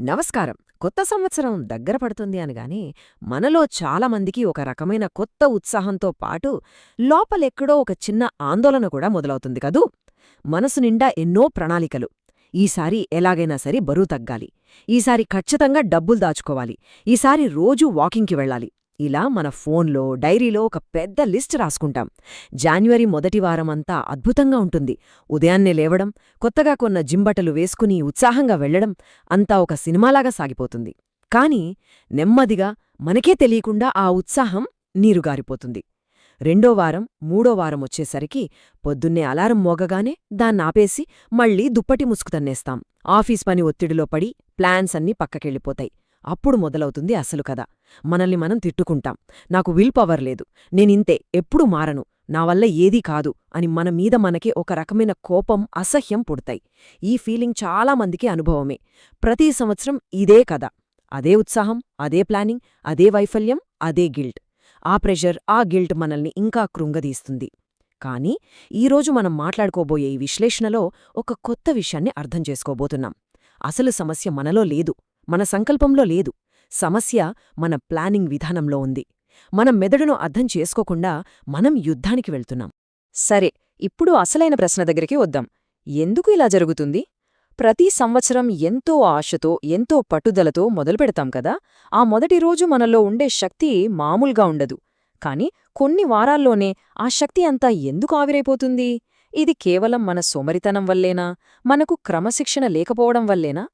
నమస్కారం. కొత్త సంవత్సరం దగ్గర పడుతుంది అనగానే మనలో చాలామందికి ఒక రకమైన కొత్త ఉత్సాహంతో పాటు లోపలెక్కడో ఒక చిన్న ఆందోళన కూడా మొదలవుతుంది కదూ? మనసు నిండా ఎన్నో ప్రణాళికలు. ఈసారి ఎలాగైనా సరే బరువు తగ్గాలి. ఈసారి ఖచ్చితంగా డబ్బులు దాచుకోవాలి. ఈసారి రోజూ వాకింగ్కి వెళ్ళాలి. ఇలా మన ఫోన్లో డైరీలో ఒక పెద్ద లిస్ట్ రాసుకుంటాం. జాన్యువరి మొదటి వారమంతా అద్భుతంగా ఉంటుంది. ఉదయాన్నే లేవడం కొత్తగా కొన్న జింబటలు వేసుకుని ఉత్సాహంగా వెళ్ళడం అంతా ఒక సినిమాలాగా సాగిపోతుంది. కాని నెమ్మదిగా మనకే తెలియకుండా ఆ ఉత్సాహం నీరుగారిపోతుంది. రెండో వారం మూడో వారం వచ్చేసరికి పొద్దున్నే అలారం మోగగానే దాన్నాపేసి మళ్ళీ దుప్పటి ముసుకుతన్నేస్తాం ఆఫీస్ పని ఒత్తిడిలో పడి ప్లాన్స్ అన్నీ పక్కకెళ్ళిపోతాయి. అప్పుడు మొదలవుతుంది అసలు కథ. మనల్ని మనం తిట్టుకుంటాం. నాకు విల్ పవర్ లేదు. నేనింతే ఎప్పుడు మారను. నా వల్ల ఏదీ కాదు అని మన మీద మనకి ఒక రకమైన కోపం అసహ్యం పుడతాయి. ఈ ఫీలింగ్ చాలామందికి అనుభవమే. ప్రతి సంవత్సరం ఇదే కథ. అదే ఉత్సాహం అదే ప్లానింగ్ అదే వైఫల్యం అదే గిల్ట్. ఆ ప్రెషర్ ఆ గిల్ట్ మనల్ని ఇంకా కృంగదీస్తుంది. కానీ ఈరోజు మనం మాట్లాడుకోబోయే ఈ విశ్లేషణలో ఒక కొత్త విషయాన్ని అర్థం చేసుకోబోతున్నాం. అసలు సమస్య మనలో లేదు. మన సంకల్పంలో లేదు. సమస్య మన ప్లానింగ్ విధానంలో ఉంది. మనం మెదడును అర్థం చేసుకోకుండా మనం యుద్ధానికి వెళ్తున్నాం. సరే ఇప్పుడు అసలైన ప్రశ్న దగ్గరికి వద్దాం. ఎందుకు ఇలా జరుగుతుంది? ప్రతి సంవత్సరం ఎంతో ఆశతో ఎంతో పట్టుదలతో మొదలుపెడతాం కదా? ఆ మొదటి రోజు మనలో ఉండే శక్తి మామూలుగా ఉండదు. కాని కొన్ని వారాల్లోనే ఆ శక్తి అంతా ఎందుకు ఆవిరైపోతుంది? ఇది కేవలం మన సోమరితనం వల్లేనా? మనకు క్రమశిక్షణ లేకపోవడం వల్లేనా?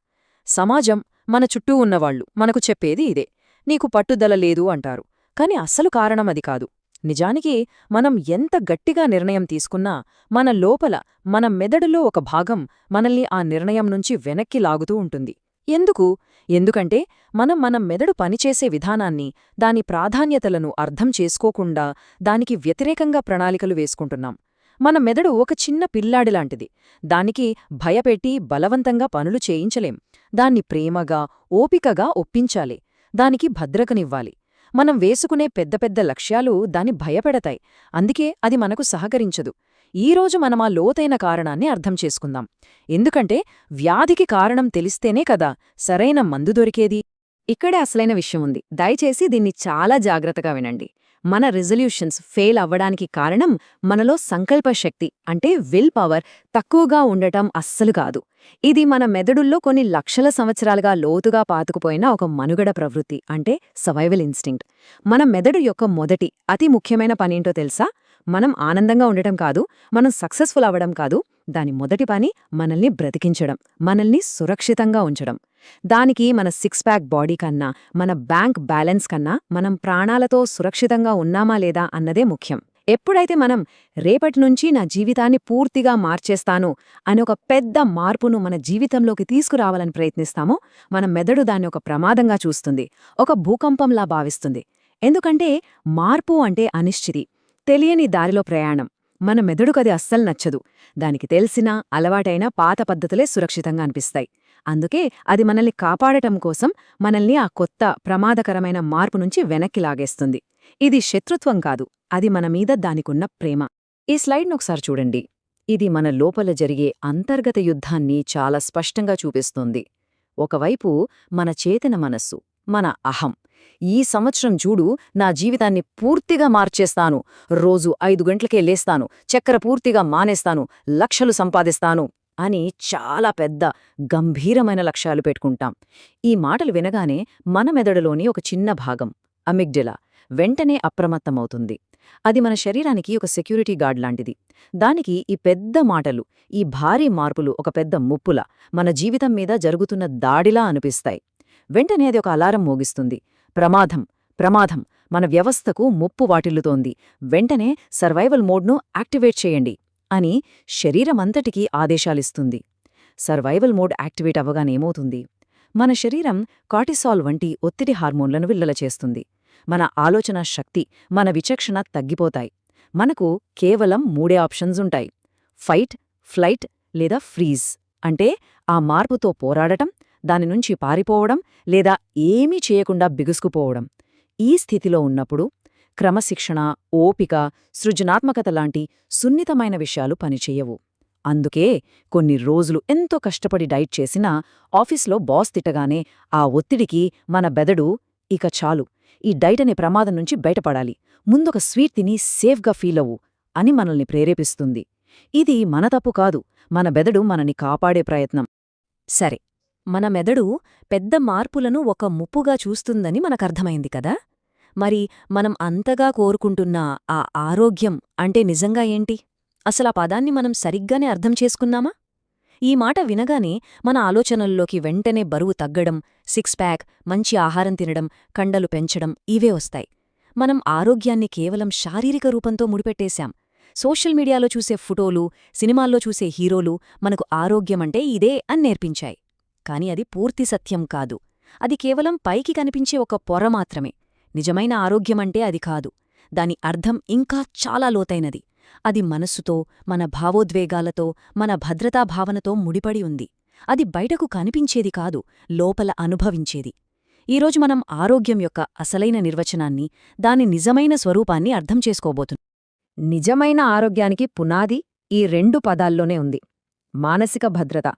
సమాజం మన చుట్టూ ఉన్నవాళ్ళు మనకు చెప్పేది ఇదే. నీకు పట్టుదల లేదు అంటారు. కాని అస్సలు కారణమది కాదు. నిజానికి మనం ఎంత గట్టిగా నిర్ణయం తీసుకున్నా మన లోపల మన మెదడులో ఒక భాగం మనల్ని ఆ నిర్ణయం నుంచి వెనక్కి లాగుతూ ఉంటుంది. ఎందుకు? ఎందుకంటే మనం మన మెదడు పనిచేసే విధానాన్ని దాని ప్రాధాన్యతలను అర్థం చేసుకోకుండా దానికి వ్యతిరేకంగా ప్రణాళికలు వేసుకుంటున్నాం. మన మెదడు ఒక చిన్న పిల్లాడిలాంటిది. దానికి భయపెట్టి బలవంతంగా పనులు చేయించలేం. దాన్ని ప్రేమగా ఓపికగా ఒప్పించాలి. దానికి భద్రకనివ్వాలి మనం వేసుకునే పెద్ద పెద్ద లక్ష్యాలు దాన్ని భయపెడతాయి. అందుకే అది మనకు సహకరించదు. ఈరోజు మనమా లోతైన కారణాన్ని అర్థం చేసుకుందాం. ఎందుకంటే వ్యాధికి కారణం తెలిస్తేనే కదా సరైన మందు దొరికేది. ఇక్కడే అసలైన విషయం ఉంది. దయచేసి దీన్ని చాలా జాగ్రత్తగా వినండి. మన రిజల్యూషన్స్ ఫెయిల్ అవ్వడానికి కారణం మనలో సంకల్ప శక్తి అంటే విల్ పవర్ తక్కువగా ఉండటం అస్సలు కాదు. ఇది మన మెదడుల్లో కొన్ని లక్షల సంవత్సరాలుగా లోతుగా పాతుకుపోయిన ఒక మనుగడ ప్రవృత్తి అంటే సవైవల్ ఇన్స్టింక్ట్ మన మెదడు యొక్క మొదటి అతి ముఖ్యమైన పనేంటో తెలుసా? మనం ఆనందంగా ఉండటం కాదు మనం సక్సెస్ఫుల్ అవ్వడం కాదు. దాని మొదటి పని మనల్ని బ్రతికించడం మనల్ని సురక్షితంగా ఉంచడం. దానికి మన సిక్స్ ప్యాక్ బాడీ కన్నా మన బ్యాంక్ బ్యాలెన్స్ కన్నా మనం ప్రాణాలతో సురక్షితంగా ఉన్నామా లేదా అన్నదే ముఖ్యం. ఎప్పుడైతే మనం రేపటి నుంచి నా జీవితాన్ని పూర్తిగా మార్చేస్తాను అని ఒక పెద్ద మార్పును మన జీవితంలోకి తీసుకురావాలని ప్రయత్నిస్తామో మన మెదడు దాన్ని ఒక ప్రమాదంగా చూస్తుంది ఒక భూకంపంలా భావిస్తుంది. ఎందుకంటే మార్పు అంటే అనిశ్చితి. తెలియని దారిలో ప్రయాణం. మన మెదడుకది అస్సలు నచ్చదు. దానికి తెలిసినా అలవాటైన పాత పద్ధతులే సురక్షితంగా అనిపిస్తాయి. అందుకే అది మనల్ని కాపాడటం కోసం మనల్ని ఆ కొత్త ప్రమాదకరమైన మార్పు నుంచి వెనక్కి లాగేస్తుంది. ఇది శత్రుత్వం కాదు అది మన మీద దానికున్న ప్రేమ. ఈ స్లైడ్ను ఒకసారి చూడండి. ఇది మన లోపల జరిగే అంతర్గత యుద్ధాన్ని చాలా స్పష్టంగా చూపిస్తుంది. ఒకవైపు మన చేతన మనస్సు మన అహం ఈ సంవత్సరం చూడు నా జీవితాన్ని పూర్తిగా మార్చేస్తాను. రోజు ఐదు గంటలకే లేస్తాను చక్కెర పూర్తిగా మానేస్తాను లక్షలు సంపాదిస్తాను అని చాలా పెద్ద గంభీరమైన లక్ష్యాలు పెట్టుకుంటాం. ఈ మాటలు వినగానే మన మెదడులోని ఒక చిన్న భాగం అమిగ్డెలా వెంటనే అప్రమత్తమవుతుంది. అది మన శరీరానికి ఒక సెక్యూరిటీ గార్డ్ లాంటిది. దానికి ఈ పెద్ద మాటలు ఈ భారీ మార్పులు ఒక పెద్ద ముప్పుల మన జీవితం మీద జరుగుతున్న దాడిలా అనిపిస్తాయి. వెంటనే అది ఒక అలారం మోగిస్తుంది. ప్రమాదం ప్రమాదం. మన వ్యవస్థకు ముప్పు వాటిల్లుతోంది. వెంటనే సర్వైవల్ మోడ్ను యాక్టివేట్ చేయండి అని శరీరమంతటికీ ఆదేశాలిస్తుంది. సర్వైవల్ మోడ్ యాక్టివేట్ అవ్వగానేమవుతుంది మన శరీరం కాటిసాల్ వంటి ఒత్తిడి హార్మోన్లను విల్లల చేస్తుంది. మన ఆలోచన శక్తి మన విచక్షణ తగ్గిపోతాయి. మనకు కేవలం మూడే ఆప్షన్స్ ఉంటాయి. ఫైట్ ఫ్లైట్ లేదా ఫ్రీజ్ అంటే ఆ మార్పుతో పోరాడటం దానినుంచి పారిపోవడం లేదా ఏమీ చేయకుండా బిగుసుకుపోవడం. ఈ స్థితిలో ఉన్నప్పుడు క్రమశిక్షణ ఓపిక సృజనాత్మకత లాంటి సున్నితమైన విషయాలు పనిచేయవు. అందుకే కొన్ని రోజులు ఎంతో కష్టపడి డైట్ చేసినా ఆఫీస్లో బాస్ తిట్టగానే ఆ ఒత్తిడికి మన బెదడు ఇక చాలు. ఈ డైట్ అనే ప్రమాదం నుంచి బయటపడాలి. ముందొక స్వీట్ తిని సేఫ్గా ఫీలవు అని మనల్ని ప్రేరేపిస్తుంది. ఇది మన తప్పు కాదు. మన బెదడు మనని కాపాడే ప్రయత్నం. సరే. మన మెదడు పెద్ద మార్పులను ఒక ముప్పుగా చూస్తుందని మనకర్థమైంది కదా? మరి మనం అంతగా కోరుకుంటున్న ఆ ఆరోగ్యం అంటే నిజంగా ఏంటి? అసలా పదాన్ని మనం సరిగ్గానే అర్థం చేసుకున్నామా? ఈ మాట వినగానే మన ఆలోచనల్లోకి వెంటనే బరువు తగ్గడం సిక్స్ ప్యాక్ మంచి ఆహారం తినడం కండలు పెంచడం ఇవే వస్తాయి. మనం ఆరోగ్యాన్ని కేవలం శారీరక రూపంతో ముడిపెట్టేశాం. సోషల్ మీడియాలో చూసే ఫోటోలు సినిమాల్లో చూసే హీరోలు మనకు ఆరోగ్యమంటే ఇదే అని నేర్పించాయి. కాని అది పూర్తి సత్యం కాదు. అది కేవలం పైకి కనిపించే ఒక పొర మాత్రమే. నిజమైన ఆరోగ్యమంటే అది కాదు. దాని అర్థం ఇంకా చాలా లోతైనది. అది మనస్సుతో మన భావోద్వేగాలతో మన భద్రతా భావనతో ముడిపడి ఉంది. అది బయటకు కనిపించేది కాదు లోపల అనుభవించేది. ఈరోజు మనం ఆరోగ్యం యొక్క అసలైన నిర్వచనాన్ని దాని నిజమైన స్వరూపాన్ని అర్థం చేసుకోబోతున్నాం. నిజమైన ఆరోగ్యానికి పునాది ఈ రెండు పదాల్లోనే ఉంది. మానసిక భద్రత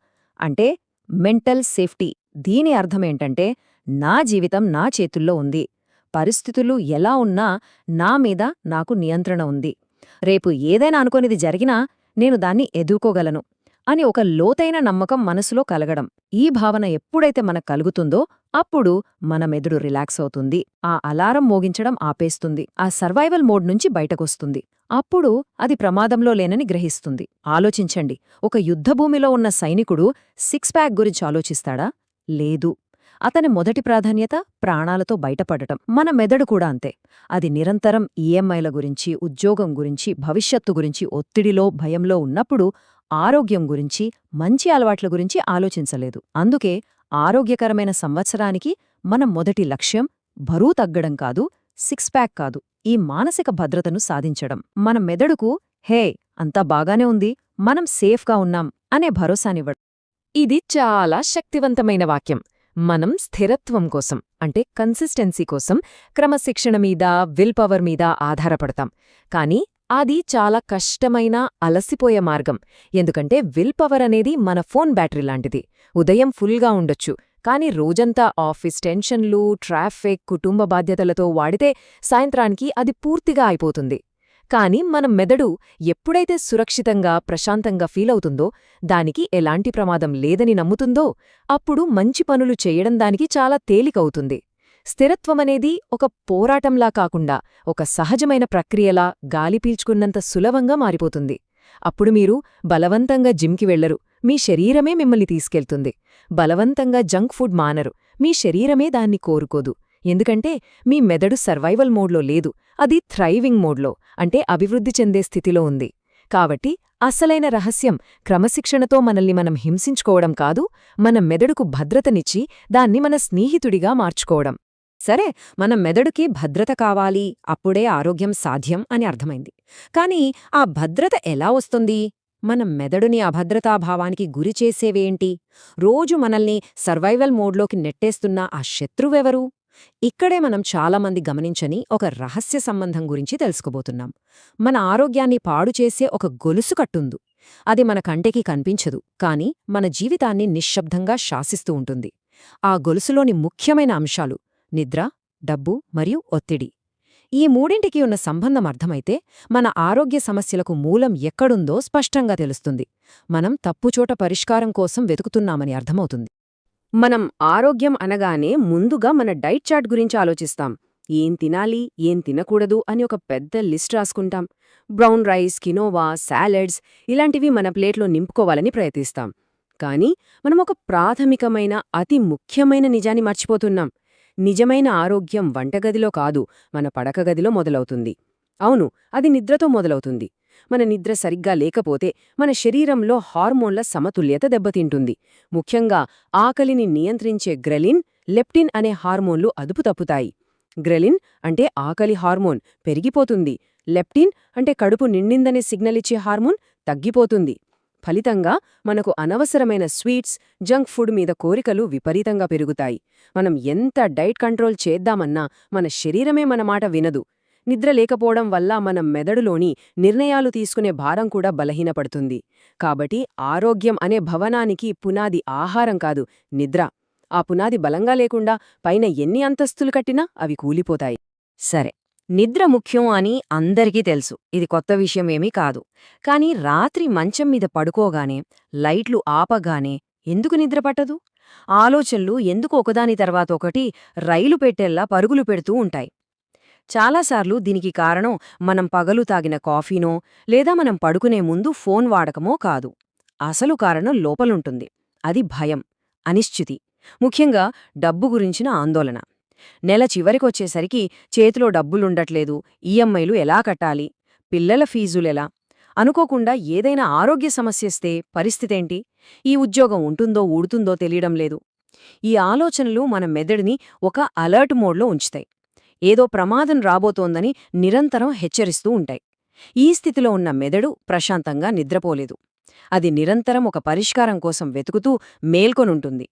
అంటే మెంటల్ సేఫ్టీ. దీని అర్థమేంటంటే నా జీవితం నా చేతుల్లో ఉంది. పరిస్థితులు ఎలా ఉన్నా నా మీద నాకు నియంత్రణ ఉంది. రేపు ఏదైనా అనుకోనిది జరిగినా నేను దాన్ని ఎదుర్కోగలను. అని ఒక లోతైన నమ్మకం మనసులో కలగడం. ఈ భావన ఎప్పుడైతే మనకు కలుగుతుందో అప్పుడు మన మెదడు రిలాక్స్ అవుతుంది. ఆ అలారం మోగించడం ఆపేస్తుంది. ఆ సర్వైవల్ మోడ్ నుంచి బయటకొస్తుంది. అప్పుడు అది ప్రమాదంలో లేనని గ్రహిస్తుంది. ఆలోచించండి. ఒక యుద్ధభూమిలో ఉన్న సైనికుడు సిక్స్ ప్యాక్ గురించి ఆలోచిస్తాడా? లేదు. అతని మొదటి ప్రాధాన్యత ప్రాణాలతో బయటపడటం. మన మెదడు కూడా అంతే. అది నిరంతరం ఈఎంఐల గురించి ఉద్యోగం గురించి భవిష్యత్తు గురించి ఒత్తిడిలో భయంలో ఉన్నప్పుడు ఆరోగ్యం గురించి మంచి అలవాట్ల గురించి ఆలోచించలేదు. అందుకే ఆరోగ్యకరమైన సంవత్సరానికి మన మొదటి లక్ష్యం బరువు తగ్గడం కాదు సిక్స్ ప్యాక్ కాదు. ఈ మానసిక భద్రతను సాధించడం. మన మెదడుకు హే అంతా బాగానే ఉంది మనం సేఫ్గా ఉన్నాం అనే భరోసానివ్వడం. ఇది చాలా శక్తివంతమైన వాక్యం. మనం స్థిరత్వం కోసం అంటే కన్సిస్టెన్సీ కోసం క్రమశిక్షణ మీద విల్ పవర్ మీద ఆధారపడతాం. కానీ అది చాలా కష్టమైన అలసిపోయే మార్గం. ఎందుకంటే విల్ పవర్ అనేది మన ఫోన్ బ్యాటరీ లాంటిది. ఉదయం ఫుల్గా ఉండొచ్చు. కానీ రోజంతా ఆఫీస్ టెన్షన్లు ట్రాఫిక్ కుటుంబ బాధ్యతలతో వాడితే సాయంత్రానికి అది పూర్తిగా అయిపోతుంది. కానీ మన మెదడు ఎప్పుడైతే సురక్షితంగా ప్రశాంతంగా ఫీలవుతుందో దానికి ఎలాంటి ప్రమాదం లేదని నమ్ముతుందో అప్పుడు మంచి పనులు చేయడం దానికి చాలా తేలికవుతుంది స్థిరత్వమనేది ఒక పోరాటంలా కాకుండా ఒక సహజమైన ప్రక్రియలా గాలి పీల్చుకున్నంత సులభంగా మారిపోతుంది. అప్పుడు మీరు బలవంతంగా జిమ్కి వెళ్ళరు మీ శరీరమే మిమ్మల్ని తీసుకెళ్తుంది. బలవంతంగా జంక్ ఫుడ్ మానరు. మీ శరీరమే దాన్ని కోరుకోదు. ఎందుకంటే మీ మెదడు సర్వైవల్ మోడ్లో లేదు. అది థ్రైవింగ్ మోడ్లో అంటే అభివృద్ధి చెందే స్థితిలో ఉంది. కాబట్టి అసలైన రహస్యం క్రమశిక్షణతో మనల్ని మనం హింసించుకోవడం కాదు మన మెదడుకు భద్రతనిచ్చి దాన్ని మన స్నేహితుడిగా మార్చుకోవడం. సరే మన మెదడుకి భద్రత కావాలి అప్పుడే ఆరోగ్యం సాధ్యం అని అర్థమైంది. కాని ఆ భద్రత ఎలా వస్తుంది? మన మెదడుని అభద్రతాభావానికి గురిచేసేవేంటి రోజు మనల్ని సర్వైవల్ మోడ్లోకి నెట్టేస్తున్న ఆ శత్రువెవరు? ఇక్కడే మనం చాలామంది గమనించని ఒక రహస్య సంబంధం గురించి తెలుసుకోబోతున్నాం. మన ఆరోగ్యాన్ని పాడుచేసే ఒక గొలుసు కట్టుంది. అది మన కంటికి కనిపించదు కాని మన జీవితాన్ని నిశ్శబ్దంగా శాసిస్తూ ఉంటుంది. ఆ గొలుసులోని ముఖ్యమైన అంశాలు నిద్ర డబ్బు మరియు ఒత్తిడి. ఈ మూడింటికి ఉన్న సంబంధం అర్థమైతే మన ఆరోగ్య సమస్యలకు మూలం ఎక్కడుందో స్పష్టంగా తెలుస్తుంది. మనం తప్పుచోట పరిష్కారం కోసం వెతుకుతున్నామని అర్థమవుతుంది. మనం ఆరోగ్యం అనగానే ముందుగా మన డైట్ చార్ట్ గురించి ఆలోచిస్తాం. ఏం తినాలి ఏం తినకూడదు అని ఒక పెద్ద లిస్ట్ రాసుకుంటాం. బ్రౌన్ రైస్ కినోవా సాలెడ్స్ ఇలాంటివి మన ప్లేట్లో నింపుకోవాలని ప్రయత్నిస్తాం. కానీ మనం ఒక ప్రాథమికమైన అతి ముఖ్యమైన నిజాన్ని మర్చిపోతున్నాం. నిజమైన ఆరోగ్యం వంటగదిలో కాదు మన పడకగదిలో మొదలవుతుంది. అవును అది నిద్రతో మొదలవుతుంది. మన నిద్ర సరిగ్గా లేకపోతే మన శరీరంలో హార్మోన్ల సమతుల్యత దెబ్బతింటుంది. ముఖ్యంగా ఆకలిని నియంత్రించే గ్రెలిన్ లెప్టిన్ అనే హార్మోన్లు అదుపు తప్పుతాయి. గ్రెలిన్ అంటే ఆకలి హార్మోన్ పెరిగిపోతుంది. లెప్టిన్ అంటే కడుపు నిండిందనే సిగ్నల్ ఇచ్చే హార్మోన్ తగ్గిపోతుంది. ఫలితంగా మనకు అనవసరమైన స్వీట్స్ జంక్ ఫుడ్ మీద కోరికలు విపరీతంగా పెరుగుతాయి. మనం ఎంత డైట్ కంట్రోల్ చేద్దామన్నా మన శరీరమే మన మాట వినదు. నిద్ర లేకపోవడం వల్ల మన మెదడులోని నిర్ణయాలు తీసుకునే భారం కూడా బలహీనపడుతుంది. కాబట్టి ఆరోగ్యం అనే భవనానికి పునాది ఆహారం కాదు నిద్ర. ఆ పునాది బలంగా లేకుండా పైన ఎన్ని అంతస్తులు కట్టినా అవి కూలిపోతాయి. సరే. నిద్ర ముఖ్యం అని అందరికీ తెలుసు. ఇది కొత్త విషయమేమీ కాదు. కాని రాత్రి మంచం మీద పడుకోగానే లైట్లు ఆపగానే ఎందుకు నిద్ర పట్టదు? ఆలోచనలు ఎందుకు ఒకదాని తర్వాత ఒకటి రైలు పెట్టెల్లా పరుగులు పెడుతూ ఉంటాయి. చాలాసార్లు దీనికి కారణం మనం పగలు తాగిన కాఫీనో లేదా మనం పడుకునే ముందు ఫోన్ వాడకమో కాదు. అసలు కారణం లోపలుంటుంది. అది భయం అనిశ్చితి. ముఖ్యంగా డబ్బు గురించిన ఆందోళన. నెల చివరికొచ్చేసరికి చేతిలో డబ్బులుండట్లేదు. ఈఎంఐలు ఎలా కట్టాలి? పిల్లల ఫీజులెలా? అనుకోకుండా ఏదైనా ఆరోగ్య సమస్యస్తే పరిస్థితేంటి? ఈ ఉద్యోగం ఉంటుందో ఊడుతుందో తెలియడం లేదు. ఈ ఆలోచనలు మన మెదడుని ఒక అలర్ట్ మోడ్లో ఉంచుతాయి. ఏదో ప్రమాదం రాబోతోందని నిరంతరం హెచ్చరిస్తూ ఉంటాయి. ఈ స్థితిలో ఉన్న మెదడు ప్రశాంతంగా నిద్రపోలేదు. అది నిరంతరం ఒక పరిష్కారం కోసం వెతుకుతూ మేల్కొనుంటుంది.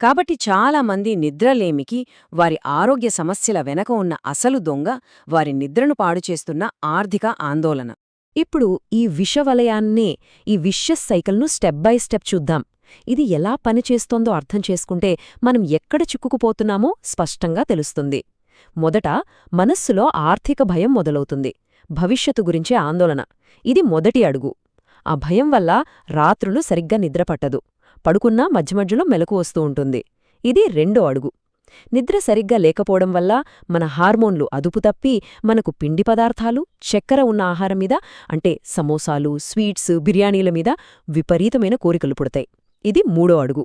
కాబట్టి చాలామంది నిద్రలేమికి వారి ఆరోగ్య సమస్యల వెనక ఉన్న అసలు దొంగ వారి నిద్రను పాడుచేస్తున్న ఆర్థిక ఆందోళన. ఇప్పుడు ఈ విషవలయాన్నే ఈ విషస్ సైకిల్ను స్టెప్ బై స్టెప్ చూద్దాం. ఇది ఎలా పనిచేస్తోందో అర్థం చేసుకుంటే మనం ఎక్కడ చిక్కుకుపోతున్నామో స్పష్టంగా తెలుస్తుంది. మొదట మనస్సులో ఆర్థిక భయం మొదలవుతుంది. భవిష్యత్తు గురించే ఆందోళన. ఇది మొదటి అడుగు. ఆ భయం వల్ల రాత్రులు సరిగ్గా నిద్రపట్టదు పడుకున్నా మధ్య మధ్యలో మెలకు వస్తూ ఉంటుంది. ఇది రెండో అడుగు. నిద్ర సరిగ్గా లేకపోవడం వల్ల మన హార్మోన్లు అదుపు తప్పి మనకు పిండి పదార్థాలు చక్కెర ఉన్న ఆహారం మీద అంటే సమోసాలు స్వీట్స్ బిర్యానీల మీద విపరీతమైన కోరికలు పుడతాయి. ఇది మూడో అడుగు.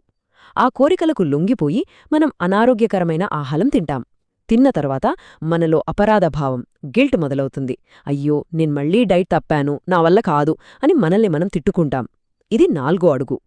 ఆ కోరికలకు లొంగిపోయి మనం అనారోగ్యకరమైన ఆహారం తింటాం. తిన్న తర్వాత మనలో అపరాధభావం గిల్ట్ మొదలవుతుంది. అయ్యో నేను మళ్ళీ డైట్ తప్పాను నా వల్ల కాదు అని మనల్ని మనం తిట్టుకుంటాం. ఇది నాల్గో అడుగు.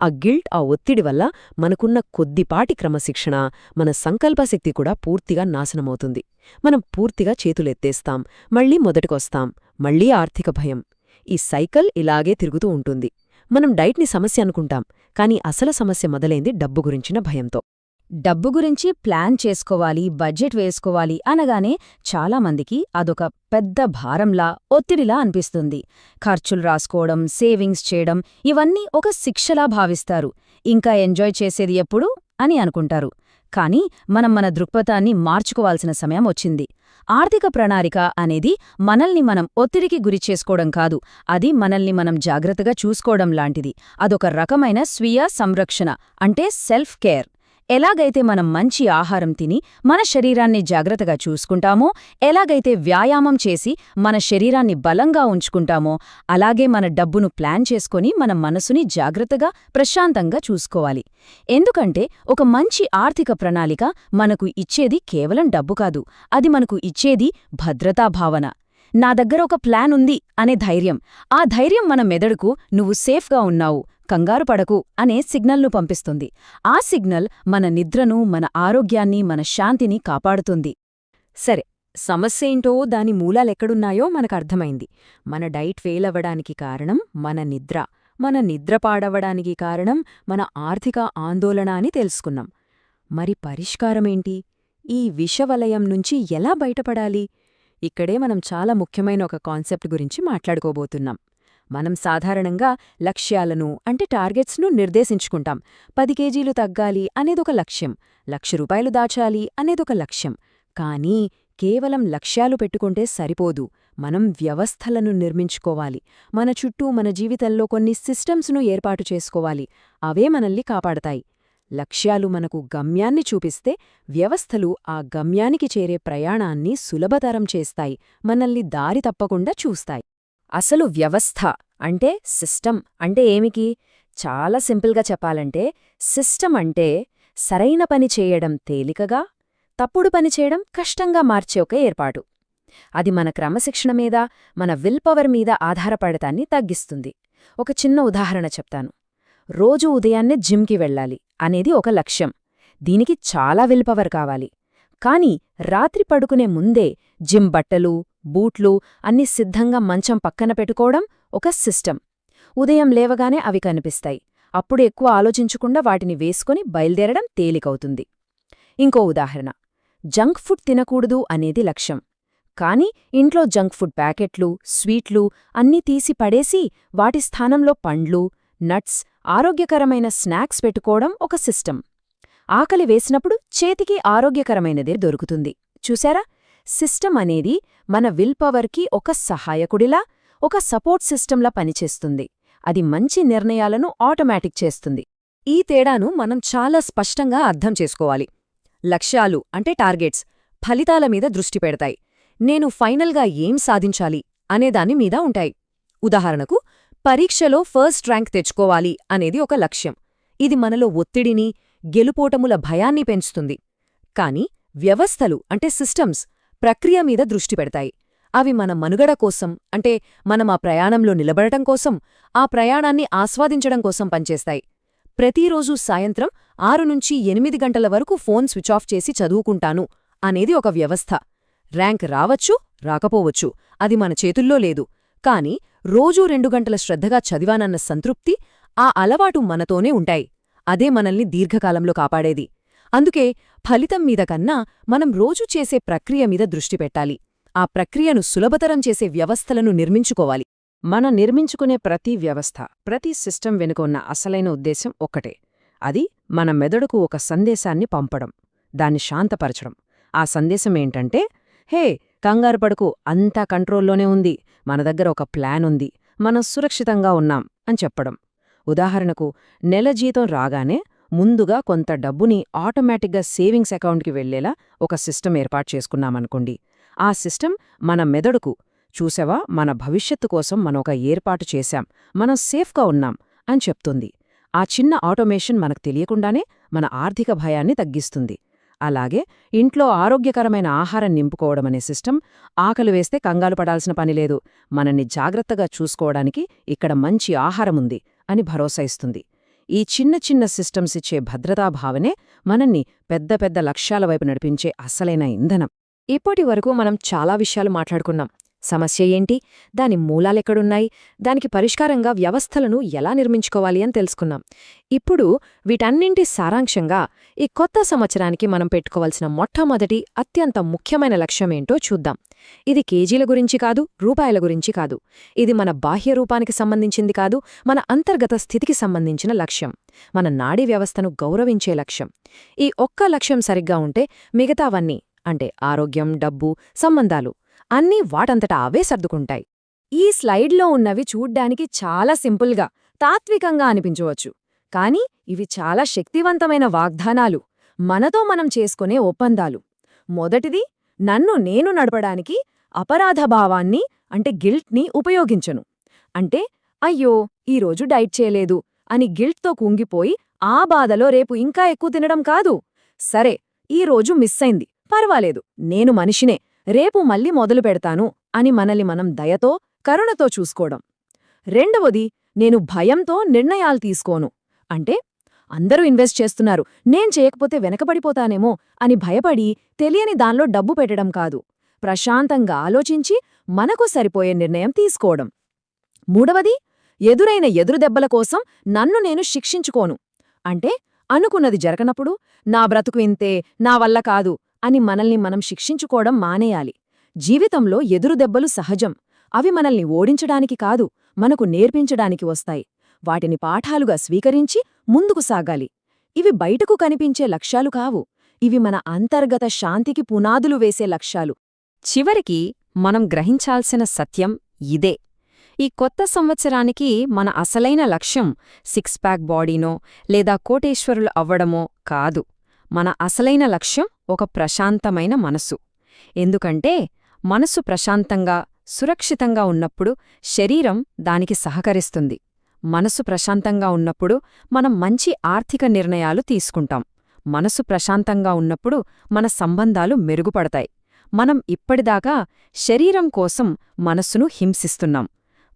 ఆ గిల్ట్ ఆ ఒత్తిడి వల్ల మనకున్న కొద్దిపాటి క్రమశిక్షణ మన సంకల్పశక్తి కూడా పూర్తిగా నాశనమవుతుంది. మనం పూర్తిగా చేతులెత్తేస్తాం. మళ్ళీ మొదటికొస్తాం. మళ్ళీ ఆర్థిక భయం. ఈ సైకిల్ ఇలాగే తిరుగుతూ ఉంటుంది. మనం డైట్ని సమస్య అనుకుంటాం. కానీ అసలు సమస్య మొదలైంది డబ్బు గురించిన భయంతో. డబ్బు గురించి ప్లాన్ చేసుకోవాలి బడ్జెట్ వేసుకోవాలి అనగానే చాలామందికి అదొక పెద్ద భారంలా ఒత్తిడిలా అనిపిస్తుంది. ఖర్చులు రాసుకోవడం సేవింగ్స్ చేయడం ఇవన్నీ ఒక శిక్షలా భావిస్తారు. ఇంకా ఎంజాయ్ చేసేది ఎప్పుడు? అని అనుకుంటారు. కానీ మనం మన దృక్పథాన్ని మార్చుకోవాల్సిన సమయం వచ్చింది. ఆర్థిక ప్రణాళిక అనేది మనల్ని మనం ఒత్తిడికి గురిచేసుకోవడం కాదు. అది మనల్ని మనం జాగ్రత్తగా చూసుకోవడం లాంటిది. అదొక రకమైన స్వీయ సంరక్షణ అంటే సెల్ఫ్ కేర్. ఎలాగైతే మనం మంచి ఆహారం తిని మన శరీరాన్ని జాగ్రత్తగా చూసుకుంటామో ఎలాగైతే వ్యాయామం చేసి మన శరీరాన్ని బలంగా ఉంచుకుంటామో అలాగే మన డబ్బును ప్లాన్ చేసుకొని మన మనసుని జాగ్రత్తగా ప్రశాంతంగా చూసుకోవాలి. ఎందుకంటే ఒక మంచి ఆర్థిక ప్రణాళిక మనకు ఇచ్చేది కేవలం డబ్బు కాదు అది మనకు ఇచ్చేది భద్రతా భావన. నా దగ్గర ఒక ప్లాన్ ఉంది అనే ధైర్యం. ఆ ధైర్యం మన మెదడుకు నువ్వు సేఫ్గా ఉన్నావు కంగారు పడకు అనే సిగ్నల్ను పంపిస్తుంది. ఆ సిగ్నల్ మన నిద్రను మన ఆరోగ్యాన్ని మన శాంతిని కాపాడుతుంది. సరే సమస్య ఏంటో దాని మూలాలెక్కడున్నాయో మనకర్థమైంది మన డైట్ ఫెయిల్ అవ్వడానికి కారణం మన నిద్ర. మన నిద్ర పాడవడానికి కారణం మన ఆర్థిక ఆందోళన అని తెలుసుకున్నాం. మరి పరిష్కారమేంటి ఈ విషవలయం నుంచి ఎలా బయటపడాలి? ఇక్కడే మనం చాలా ముఖ్యమైన ఒక కాన్సెప్ట్ గురించి మాట్లాడుకోబోతున్నాం. మనం సాధారణంగా లక్ష్యాలను అంటే టార్గెట్స్ను నిర్దేశించుకుంటాం. పది కేజీలు తగ్గాలి అనేదొక లక్ష్యం. లక్ష రూపాయలు దాచాలి అనేదొక లక్ష్యం. కానీ కేవలం లక్ష్యాలు పెట్టుకుంటే సరిపోదు. మనం వ్యవస్థలను నిర్మించుకోవాలి. మన చుట్టూ మన జీవితంలో కొన్ని సిస్టమ్స్ను ఏర్పాటు చేసుకోవాలి. అవే మనల్ని కాపాడతాయి. లక్ష్యాలు మనకు గమ్యాన్ని చూపిస్తే వ్యవస్థలు ఆ గమ్యానికి చేరే ప్రయాణాన్ని సులభతరం చేస్తాయి. మనల్ని దారి తప్పకుండా చూస్తాయి. అసలు వ్యవస్థ అంటే సిస్టమ్ అంటే ఏమికి? చాలా సింపుల్గా చెప్పాలంటే సిస్టమ్ అంటే సరైన పని చేయడం తేలికగా తప్పుడు పని చేయడం కష్టంగా మార్చే ఒక ఏర్పాటు. అది మన క్రమశిక్షణ మీద మన విల్ పవర్ మీద ఆధారపడటాన్ని తగ్గిస్తుంది. ఒక చిన్న ఉదాహరణ చెప్తాను. రోజు ఉదయాన్నే జిమ్కి వెళ్ళాలి అనేది ఒక లక్ష్యం. దీనికి చాలా విల్ పవర్ కావాలి. కాని రాత్రి పడుకునే ముందే జిమ్ బట్టలు బూట్లు అన్ని సిద్ధంగా మంచం పక్కన పెట్టుకోవడం ఒక సిస్టమ్ ఉదయం లేవగానే అవి కనిపిస్తాయి. అప్పుడు ఎక్కువ ఆలోచించకుండా వాటిని వేసుకొని బయల్దేరడం తేలికవుతుంది. ఇంకో ఉదాహరణ. జంక్ ఫుడ్ తినకూడదు అనేది లక్ష్యం. కాని ఇంట్లో జంక్ ఫుడ్ ప్యాకెట్లు స్వీట్లు అన్నీ తీసి పడేసి వాటి స్థానంలో పండ్లు నట్స్ ఆరోగ్యకరమైన స్నాక్స్ పెట్టుకోవడం ఒక సిస్టమ్ ఆకలి వేసినప్పుడు చేతికి ఆరోగ్యకరమైనదే దొరుకుతుంది. చూశారా? సిస్టమ్ అనేది మన విల్ పవర్కి ఒక సహాయకుడిలా ఒక సపోర్ట్ సిస్టంలా పనిచేస్తుంది. అది మంచి నిర్ణయాలను ఆటోమేటిక్ చేస్తుంది. ఈ తేడాను మనం చాలా స్పష్టంగా అర్థం చేసుకోవాలి. లక్ష్యాలు అంటే టార్గెట్స్ ఫలితాల మీద దృష్టి పెడతాయి. నేను ఫైనల్గా ఏం సాధించాలి అనేదాని మీద ఉంటాయి. ఉదాహరణకు పరీక్షలో ఫస్ట్ ర్యాంక్ తెచ్చుకోవాలి అనేది ఒక లక్ష్యం. ఇది మనలో ఒత్తిడిని గెలుపోటముల భయాన్ని పెంచుతుంది. కాని వ్యవస్థలు అంటే సిస్టమ్స్ ప్రక్రియ మీద దృష్టి పెడతాయి. అవి మన మనుగడ కోసం అంటే మనం ఆ ప్రయాణంలో నిలబడటం కోసం ఆ ప్రయాణాన్ని ఆస్వాదించడం కోసం పనిచేస్తాయి. ప్రతిరోజూ సాయంత్రం ఆరు నుంచి ఎనిమిది గంటల వరకు ఫోన్ స్విచ్ ఆఫ్ చేసి చదువుకుంటాను అనేది ఒక వ్యవస్థ. ర్యాంక్ రావచ్చు రాకపోవచ్చు అది మన చేతుల్లో లేదు. కాని రోజూ రెండు గంటల శ్రద్ధగా చదివానన్న సంతృప్తి ఆ అలవాటు మనతోనే ఉంటాయి. అదే మనల్ని దీర్ఘకాలంలో కాపాడేది. అందుకే ఫలితం మీద కన్నా మనం రోజు చేసే ప్రక్రియ మీద దృష్టి పెట్టాలి. ఆ ప్రక్రియను సులభతరం చేసే వ్యవస్థలను నిర్మించుకోవాలి. మనం నిర్మించుకునే ప్రతి వ్యవస్థ ప్రతి సిస్టమ్ వెనుక ఉన్న అసలైన ఉద్దేశం ఒక్కటే. అది మన మెదడుకు ఒక సందేశాన్ని పంపడం దాన్ని శాంతపరచడం. ఆ సందేశం ఏంటంటే హే కంగారు పడుకు అంతా కంట్రోల్లోనే ఉంది మన దగ్గర ఒక ప్లాన్ ఉంది మనం సురక్షితంగా ఉన్నాం అని చెప్పడం. ఉదాహరణకు నెల జీతం రాగానే ముందుగా కొంత డబ్బుని ఆటోమేటిక్గా సేవింగ్స్ అకౌంట్కి వెళ్ళేలా ఒక సిస్టమ్ ఏర్పాటు చేసుకున్నామనుకోండి. ఆ సిస్టమ్ మన మెదడుకు చూసావా? మన భవిష్యత్తు కోసం మనొక ఏర్పాటు చేశాం. మనం సేఫ్గా ఉన్నాం అని చెప్తుంది. ఆ చిన్న ఆటోమేషన్ మనకు తెలియకుండానే మన ఆర్థిక భయాన్ని తగ్గిస్తుంది. అలాగే ఇంట్లో ఆరోగ్యకరమైన ఆహారం నింపుకోవడమనే సిస్టమ్ ఆకలి వేస్తే కంగాలు పడాల్సిన పనిలేదు మనల్ని జాగ్రత్తగా చూసుకోవడానికి ఇక్కడ మంచి ఆహారముంది అని భరోసా ఇస్తుంది. ఈ చిన్న చిన్న సిస్టమ్స్ ఇచ్చే భద్రతాభావనే మనల్ని పెద్ద పెద్ద లక్ష్యాల వైపు నడిపించే అసలైన ఇంధనం. ఇప్పటి వరకు మనం చాలా విషయాలు మాట్లాడుకున్నాం. సమస్య ఏంటి? దాని మూలాలెక్కడున్నాయి? దానికి పరిష్కారంగా వ్యవస్థలను ఎలా నిర్మించుకోవాలి అని తెలుసుకున్నాం. ఇప్పుడు వీటన్నింటి సారాంశంగా ఈ కొత్త సంవత్సరానికి మనం పెట్టుకోవాల్సిన మొట్టమొదటి అత్యంత ముఖ్యమైన లక్ష్యమేంటో చూద్దాం. ఇది కేజీల గురించి కాదు రూపాయల గురించి కాదు. ఇది మన బాహ్య రూపానికి సంబంధించింది కాదు మన అంతర్గత స్థితికి సంబంధించిన లక్ష్యం. మన నాడీ వ్యవస్థను గౌరవించే లక్ష్యం. ఈ ఒక్క లక్ష్యం సరిగ్గా ఉంటే మిగతావన్నీ అంటే ఆరోగ్యం డబ్బు సంబంధాలు అన్నీ వాటంతటా అవే సర్దుకుంటాయి. ఈ స్లైడ్లో ఉన్నవి చూడ్డానికి చాలా సింపుల్గా తాత్వికంగా అనిపించవచ్చు. కాని ఇవి చాలా శక్తివంతమైన వాగ్దానాలు. మనతో మనం చేసుకునే ఒప్పందాలు. మొదటిది నన్ను నేను నడపడానికి అపరాధభావాన్ని అంటే గిల్ట్ని ఉపయోగించను. అంటే అయ్యో ఈరోజు డైట్ చేయలేదు అని గిల్ట్తో కుంగిపోయి ఆ బాధలో రేపు ఇంకా ఎక్కువ తినడం కాదు. సరే ఈరోజు మిస్సైంది పర్వాలేదు నేను మనిషినే. రేపు మళ్ళీ మొదలు పెడతాను అని మనల్ని మనం దయతో కరుణతో చూసుకోవడం. రెండవది నేను భయంతో నిర్ణయాలు తీసుకోను. అంటే అందరూ ఇన్వెస్ట్ చేస్తున్నారు నేను చేయకపోతే వెనకబడిపోతానేమో అని భయపడి తెలియని దానిలో డబ్బు పెట్టడం కాదు. ప్రశాంతంగా ఆలోచించి మనకు సరిపోయే నిర్ణయం తీసుకోవడం. మూడవది ఎదురైన ఎదురుదెబ్బల కోసం నన్ను నేను శిక్షించుకోను. అంటే అనుకున్నది జరగనప్పుడు నా బ్రతుకు ఇంతే నా వల్ల కాదు అని మనల్ని మనం శిక్షించుకోవడం మానేయాలి. జీవితంలో ఎదురుదెబ్బలు సహజం. అవి మనల్ని ఓడించడానికి కాదు మనకు నేర్పించడానికి వస్తాయి. వాటిని పాఠాలుగా స్వీకరించి ముందుకు సాగాలి. ఇవి బయటకు కనిపించే లక్ష్యాలు కావు. ఇవి మన అంతర్గత శాంతికి పునాదులు వేసే లక్ష్యాలు. చివరికి మనం గ్రహించాల్సిన సత్యం ఇదే. ఈ కొత్త సంవత్సరానికి మన అసలైన లక్ష్యం సిక్స్ ప్యాక్ బాడీనో లేదా కోటేశ్వరులు అవ్వడమో కాదు. మన అసలైన లక్ష్యం ఒక ప్రశాంతమైన మనసు ఎందుకంటే మనసు ప్రశాంతంగా సురక్షితంగా ఉన్నప్పుడు శరీరం దానికి సహకరిస్తుంది. మనసు ప్రశాంతంగా ఉన్నప్పుడు మనం మంచి ఆర్థిక నిర్ణయాలు తీసుకుంటాం. మనసు ప్రశాంతంగా ఉన్నప్పుడు మన సంబంధాలు మెరుగుపడతాయి. మనం ఇప్పటిదాకా శరీరం కోసం మనస్సును హింసిస్తున్నాం.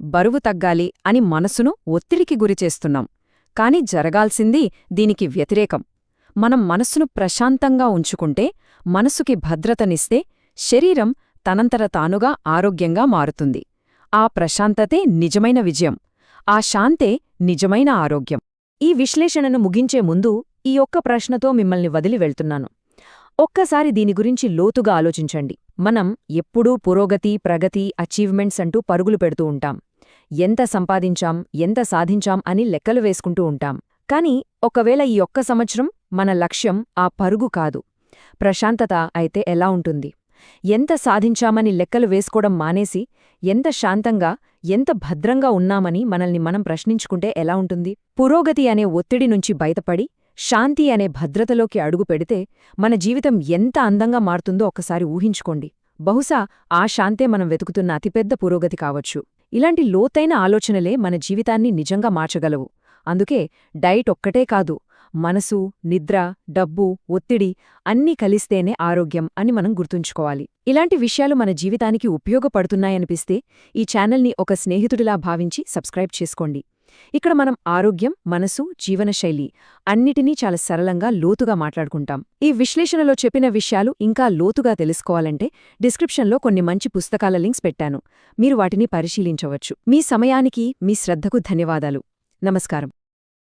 బరువు తగ్గాలి అని మనసును ఒత్తిడికి గురిచేస్తున్నాం కాని జరగాల్సింది దీనికి వ్యతిరేకం. మనం మనస్సును ప్రశాంతంగా ఉంచుకుంటే మనసుకి భద్రతనిస్తే శరీరం తనంతర తానుగా ఆరోగ్యంగా మారుతుంది. ఆ ప్రశాంతతే నిజమైన విజయం. ఆ శాంతే నిజమైన ఆరోగ్యం. ఈ విశ్లేషణను ముగించే ముందు ఈ ఒక్క ప్రశ్నతో మిమ్మల్ని వదిలి వెళ్తున్నాను. ఒక్కసారి దీని గురించి లోతుగా ఆలోచించండి. మనం ఎప్పుడూ పురోగతి ప్రగతి అచీవ్మెంట్స్ అంటూ పరుగులు పెడుతూ ఉంటాం. ఎంత సంపాదించాం ఎంత సాధించాం అని లెక్కలు వేసుకుంటూ ఉంటాం. కాని ఒకవేళ ఈ ఒక్క సంవత్సరం మన లక్ష్యం ఆ పరుగు కాదు. ప్రశాంతత అయితే ఎలా ఉంటుంది? ఎంత సాధించామని లెక్కలు వేసుకోవడం మానేసి ఎంత శాంతంగా ఎంత భద్రంగా ఉన్నామని మనల్ని మనం ప్రశ్నించుకుంటే ఎలా ఉంటుంది? పురోగతి అనే ఒత్తిడి నుంచి బయటపడి శాంతి అనే భద్రతలోకి అడుగు పెడితే మన జీవితం ఎంత అందంగా మారుతుందో ఒక్కసారి ఊహించుకోండి. బహుశా ఆ శాంతే మనం వెతుకుతున్న అతిపెద్ద పురోగతి కావచ్చు. ఇలాంటి లోతైన ఆలోచనలే మన జీవితాన్ని నిజంగా మార్చగలవు. అందుకే డైట్ ఒక్కటే కాదు మనసు నిద్ర డబ్బు ఒత్తిడి అన్నీ కలిస్తేనే ఆరోగ్యం అని మనం గుర్తుంచుకోవాలి. ఇలాంటి విషయాలు మన జీవితానికి ఉపయోగపడుతున్నాయనిపిస్తే ఈ ఛానల్ని ఒక స్నేహితుడిలా భావించి సబ్స్క్రైబ్ చేసుకోండి. ఇక్కడ మనం ఆరోగ్యం మనసు జీవనశైలి అన్నిటినీ చాలా సరళంగా లోతుగా మాట్లాడుకుంటాం. ఈ విశ్లేషణలో చెప్పిన విషయాలు ఇంకా లోతుగా తెలుసుకోవాలంటే డిస్క్రిప్షన్లో కొన్ని మంచి పుస్తకాల లింక్స్ పెట్టాను. మీరు వాటిని పరిశీలించవచ్చు. మీ సమయానికి మీ శ్రద్ధకు ధన్యవాదాలు. నమస్కారం.